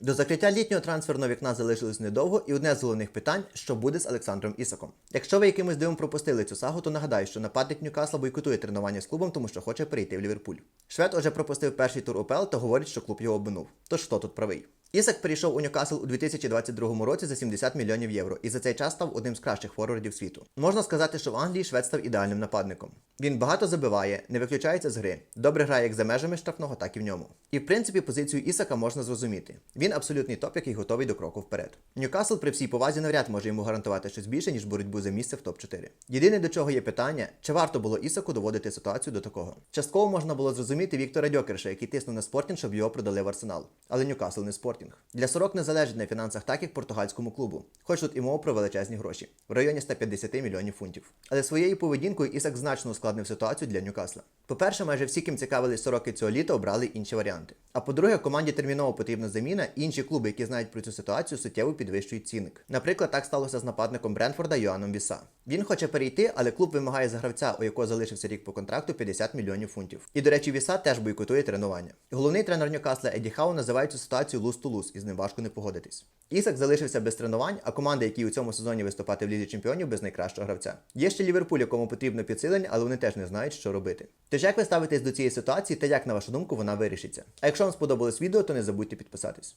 До закриття літнього трансферного вікна залишилось недовго, і одне з головних питань, що буде з Олександром Ісаком. Якщо ви якимось дивом пропустили цю сагу, то нагадаю, що нападник Ньюкасла бойкотує тренування з клубом, тому що хоче перейти в Ліверпуль. Швед уже пропустив перший тур УПЛ та говорить, що клуб його обминув. Тож хто тут правий? Ісак перейшов у Ньюкасл у 2022 році за 70 мільйонів євро і за цей час став одним з кращих форвардів світу. Можна сказати, що в Англії швед став ідеальним нападником. Він багато забиває, не виключається з гри, добре грає як за межами штрафного, так і в ньому. І в принципі позицію Ісака можна зрозуміти. Він абсолютний топ, який готовий до кроку вперед. Ньюкасл при всій повазі навряд може йому гарантувати щось більше, ніж боротьбу за місце в топ-4. Єдине до чого є питання, чи варто було Ісаку доводити ситуацію до такого. Частково можна було зрозуміти Віктора Дьокерша, який тиснув на Спортінг, щоб його продали в Арсенал. Але Ньюкасл не Спортінг. Для сорок не залежить на фінансах так, як португальському клубу. Хоч тут і мова про величезні гроші в районі 150 мільйонів фунтів. Але своєю поведінкою Ісак значно ускладнив ситуацію для Ньюкасла. По-перше, майже всі, ким цікавились сороки цього літа, обрали інші варіанти. А по-друге, команді терміново потрібна заміна, і інші клуби, які знають про цю ситуацію, суттєво підвищують цінник. Наприклад, так сталося з нападником Бренфорда Йоаном Віса. Він хоче перейти, але клуб вимагає за гравця, у якого залишився рік по контракту 50 мільйонів фунтів. І до речі, Віса теж бойкотує тренування. Головний тренер Ньюкасла Еді Хау називає цю ситуацію луз ту луз, і з ним важко не погодитись. Ісак залишився без тренувань, а команди, які у цьому сезоні виступати в лізі чемпіонів без найкращого гравця. Є ще Ліверпуль, якому потрібно підсилення, але вони теж не знають, що робити. Тож як ви ставитесь до цієї ситуації та як на вашу думку вона вирішиться? А якщо вам сподобалось відео, то не забудьте підписатись.